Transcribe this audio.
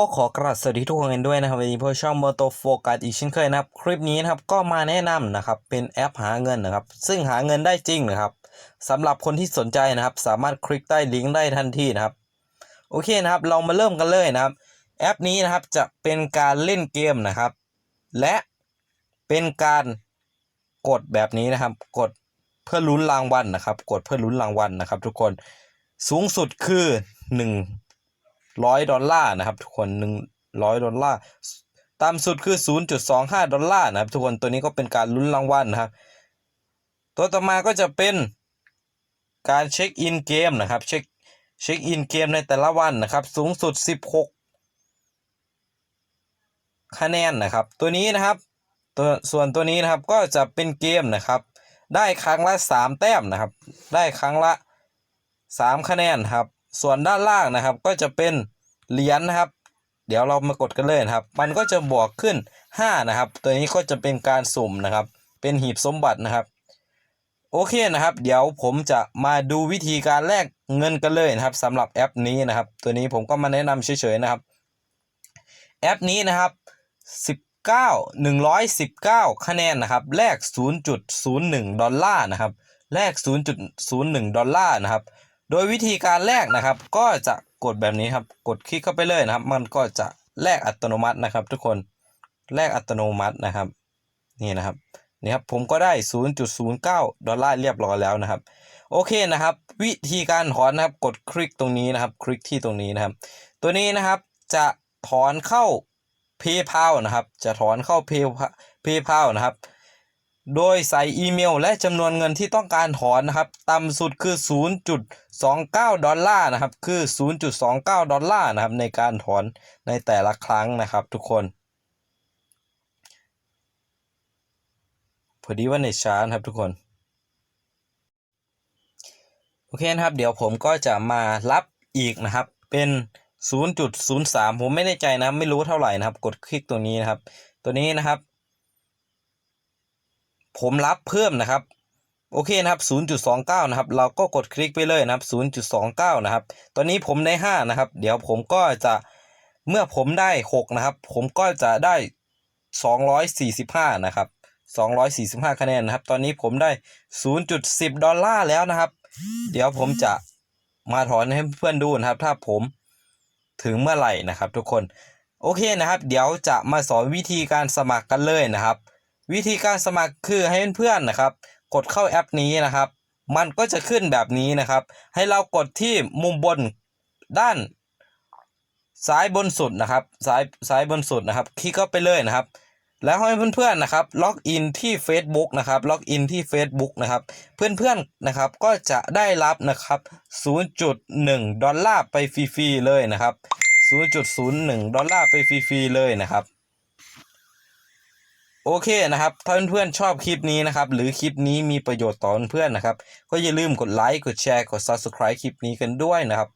ก็ขอกราบสวัสดีทุกคนกันด้วยนะครับวันนี้พวกช่อง Moto Focus อีกเช่นเคยนะครับ คลิปนี้นะครับก็มาแนะนำนะครับเป็นแอปหาเงินนะครับ ซึ่งหาเงินได้จริงนะครับสำหรับคนที่สนใจนะครับ สามารถคลิกใต้ลิงก์ได้ทันทีนะครับ โอเคนะครับ เรามาเริ่มกันเลยนะครับ แอปนี้นะครับจะเป็นการเล่นเกมนะครับ และเป็นการกดแบบนี้นะครับ กดเพื่อลุ้นรางวัลนะครับ กดเพื่อลุ้นรางวัลนะครับ ทุกคนสูงสุดคือหนึ่ง ร้อยดอลลาร์นะครับทุกคนหนึ่งร้อยดอลลาร์ต่ำสุดคือศูนย์จุดสองห้าดอลลาร์นะครับทุกคนตัวนี้ก็เป็นการลุ้นรางวัลนะครับ ตัวต่อมาก็จะเป็นการเช็คอินเกมนะครับเช็คเช็คอินเกมในแต่ละวันนะครับ สูงสุดสิบหกคะแนนนะครับ ตัวนี้นะครับตัวส่วนตัวนี้นะครับก็จะเป็นเกมนะครับ ได้ครั้งละสามแต้มนะครับ ได้ครั้งละสามคะแนนครับ ส่วนด้านล่างนะครับ ก็จะเป็นเหรียญนะครับ เดี๋ยวเรามากดกันเลยนะครับ มันก็จะบวกขึ้น 5 นะครับ ตัวนี้ก็จะเป็นการสุ่มนะครับ เป็นหีบสมบัตินะครับ โอเคนะครับ เดี๋ยวผมจะมาดูวิธีการแลกเงินกันเลยนะครับสำหรับแอปนี้นะครับ ตัวนี้ผมก็มาแนะนำเฉยๆนะครับ แอปนี้นะครับ 19 119 คะแนนนะครับแลก0.01 ดอลลาร์นะครับแลก0.01 ดอลลาร์นะครับ โดยวิธีการแลกนะครับ ก็จะกดแบบนี้ครับ กดคลิกเข้าไปเลยนะครับ มันก็จะแลกอัตโนมัตินะครับ ทุกคนแลกอัตโนมัตินะครับ นี่นะครับนี่ครับผมก็ได้ 0.09 ดอลลาร์เรียบร้อยแล้วนะครับ โอเคนะครับ วิธีการถอนนะครับกดคลิกตรงนี้นะครับ คลิกที่ตรงนี้นะครับ ตัวนี้นะครับจะถอนเข้า PayPal นะครับ จะถอนเข้า PayPal นะครับ โดยใส่อีเมลและจำนวนเงินที่ต้องการถอนนะครับต่ำสุดคือ 0.29 ดอลลาร์นะครับ คือ 0.29 ดอลลาร์นะครับในการถอนในแต่ละครั้งนะครับทุกคน พอดีว่าในช้านะครับทุกคน โอเคนะครับ เดี๋ยวผมก็จะมารับอีกนะครับเป็น 0.03 ผมไม่แน่ใจนะ ไม่รู้เท่าไหร่นะครับ กดคลิกตัวนี้นะครับ ตัวนี้นะครับ ผมรับเพิ่มนะครับ โอเคนะครับ 0.29 นะครับ เราก็กดคลิกไปเลยนะครับ 0.29 นะครับ ตอนนี้ผมได้ 5 นะครับ เดี๋ยวผมก็จะเมื่อผมได้ 6 นะครับ ผมก็จะได้ 245 นะครับ 245 คะแนนนะครับ ตอนนี้ผมได้ 0.10 ดอลลาร์แล้วนะครับ เดี๋ยวผมจะมาถอนให้เพื่อนดูนะครับ ถ้าผมถึงเมื่อไหร่นะครับ ทุกคน โอเคนะครับ เดี๋ยวจะมาสอนวิธีการสมัครกันเลยนะครับ วิธีการสมัครคือให้เพื่อนๆนะครับ กดเข้าแอปนี้นะครับ มันก็จะขึ้นแบบนี้นะครับ ให้เรากดที่มุมบนด้านซ้ายบนสุดนะครับซ้ายซ้ายบนสุดนะครับคลิกเข้าไปเลยนะครับ แล้วให้เพื่อนๆนะครับล็อกอินที่ Facebook นะครับล็อกอินที่ Facebook นะครับ เพื่อนๆนะครับก็จะได้รับนะครับ 0.1 ดอลลาร์ไปฟรีๆเลยนะครับ 0.01 ดอลลาร์ไปฟรีๆเลยนะครับ โอเคนะครับ ถ้าเพื่อนๆชอบคลิปนี้นะครับ หรือคลิปนี้มีประโยชน์ต่อเพื่อนๆนะครับ ก็อย่าลืมกดไลค์ กดแชร์ กด Subscribe คลิปนี้กันด้วยนะครับ